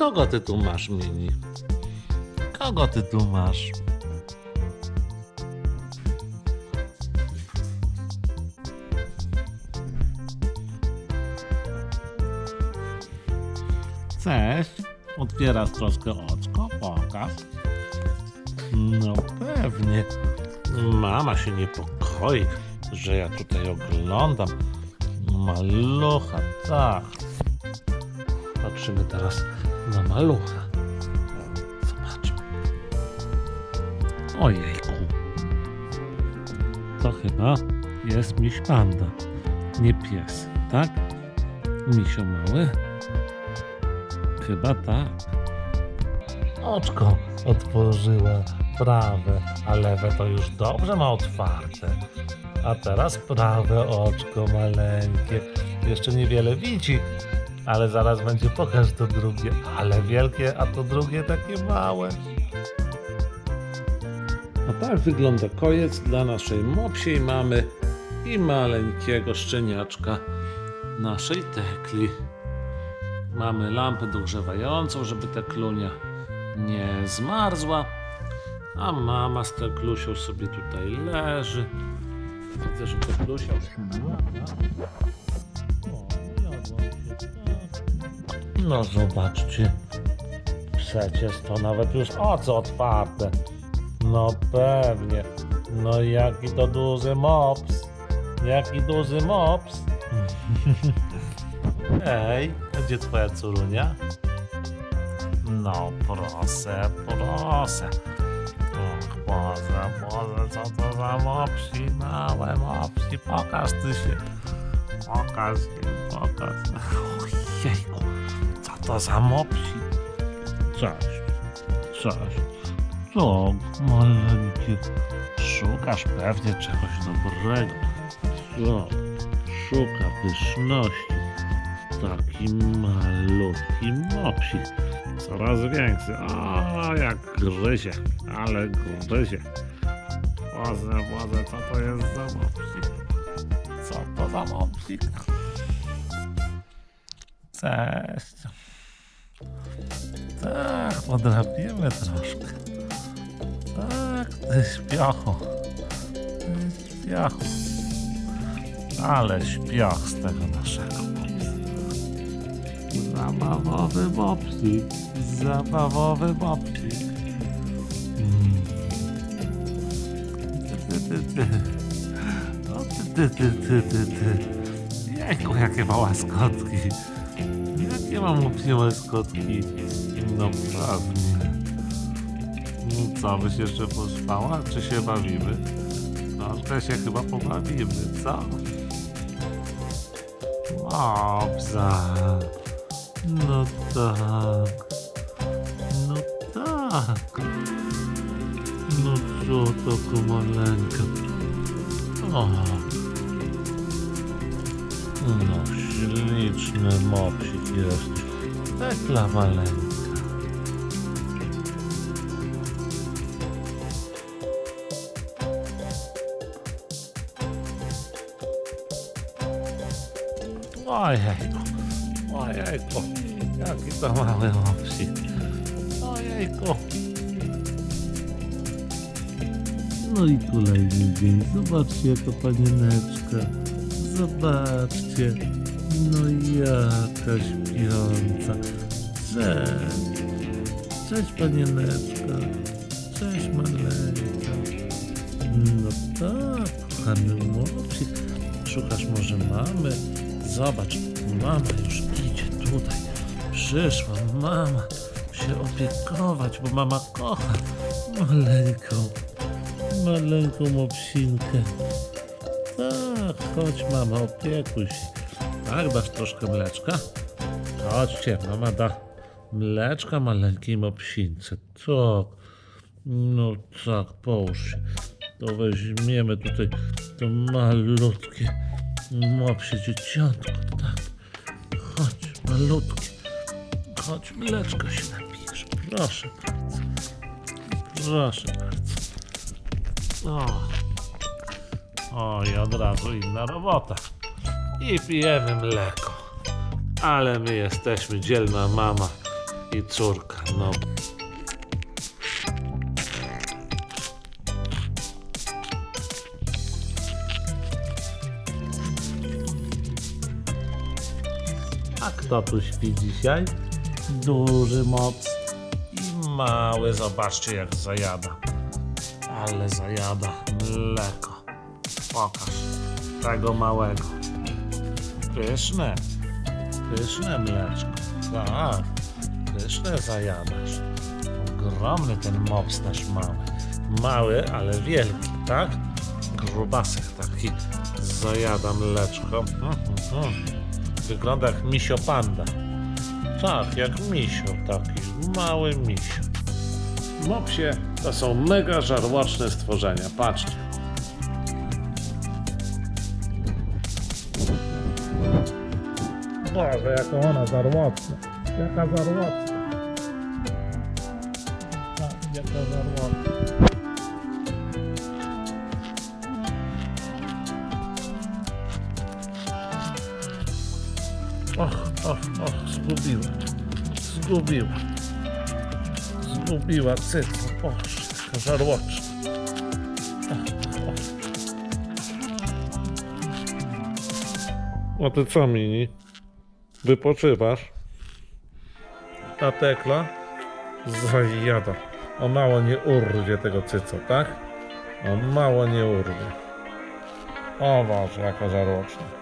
Kogo ty tu masz, Mini? Kogo ty tu masz? Cześć. Otwierasz troszkę oczko, pokaż. No pewnie. Mama się niepokoi, że ja tutaj oglądam. Malucha, tak. Patrzymy teraz na malucha. Zobaczmy. Ojejku. To chyba jest miś panda, nie pies, tak? Misio mały? Chyba tak. Oczko otworzyła prawe, a lewe to już dobrze ma otwarte. A teraz prawe oczko maleńkie. Jeszcze niewiele widzi, ale zaraz będzie pokaż to drugie. Ale wielkie, a to drugie takie małe. A tak wygląda kojec dla naszej mopsiej mamy i maleńkiego szczeniaczka naszej tekli. Mamy lampę dogrzewającą, żeby teklunia nie zmarzła. A mama z teklusią sobie tutaj leży. Widzę, że teklusia. O, jadła się, tak. No zobaczcie. Przecież to nawet już oczy otwarte. No pewnie. No jaki to duży mops. Jaki duży mops. Ej, gdzie twoja córunia? No proszę, proszę. Och, Boże, Boże, co to za mopsi, małe mopsi, pokaż ty się. Pokaż się, pokaż. Ojejku, to za mopsi? Cześć, cześć. Co, maleńkie, szukasz pewnie czegoś dobrego. Co, szuka pyszności. Taki malutki mopsik. Coraz większy. O, jak gryzie, ale gryzie. Boże, Boże, co to jest za mopsik? Co to za mopsik? Cześć. Tak, podrapimy troszkę. Tak, ty śpiochu. Ty śpiochu. Ale śpioch z tego naszego Zabawowy mopsik. Zabawowy mopsik. Mm. Ty, ty, ty, ty. Ty, ty, ty, ty, ty, ty. Jejku, jakie ma łaskotki. Jakie mam mopsie łaskotki. No pewnie. No co, byś jeszcze pospała? Czy się bawimy? Troszkę się chyba pobawimy, co? Mopsa. No tak. No tak. No co taka maleńka. O. No śliczny mopsik jest. Tekla maleńka. Ojejku, ojejku, jaki to mały mopsik. Ojejku. No i kolejny dzień. Zobaczcie, jaka panieneczka. Zobaczcie. No jaka śpiąca. Cześć. Cześć panieneczka. Cześć maleńka. No tak, kochany mopsik. Szukasz może mamy? Zobacz, mama już idzie tutaj. Przyszła mama się opiekować, bo mama kocha maleńką, maleńką mopsinkę. Tak, chodź mama, opiekuj się. Tak, dasz troszkę mleczka? Chodźcie, mama da mleczka maleńkiej mopsince. Tak, no tak, połóż się. To weźmiemy tutaj to malutkie mopsie dzieciątko, tak. Chodź, malutkie. Chodź, mleczko się napijesz. Proszę bardzo. Proszę bardzo. O. o, i od razu inna robota. I pijemy mleko. Ale my jesteśmy dzielna mama. i córka, no. A kto tu śpi dzisiaj? Duży moc i mały, zobaczcie jak zajada. Ale zajada mleko. Pokaż tego małego. Pyszne. Pyszne mleczko. Tak. Pyszne zajadasz. Ogromny ten mops nasz mały. Mały, ale wielki, tak? Grubasek taki zajada mleczko. Mhm, mhm. Wygląda jak misio panda. Tak, jak misio taki. Mały misio. Mopsie to są mega żarłoczne stworzenia. Patrzcie. Boże, jaka ona zarłocna. Jaka zarłocna. Tak, jaka zarłocna. Och, och, och, zgubiła. Zgubiła. Zgubiła żarłoczna. Och, och. A ty co, Mini? Wypoczywasz? Ta tekla zajada. O mało nie urwie tego cyca, tak? O mało nie urwie. O Boże, jaka żarłoczna.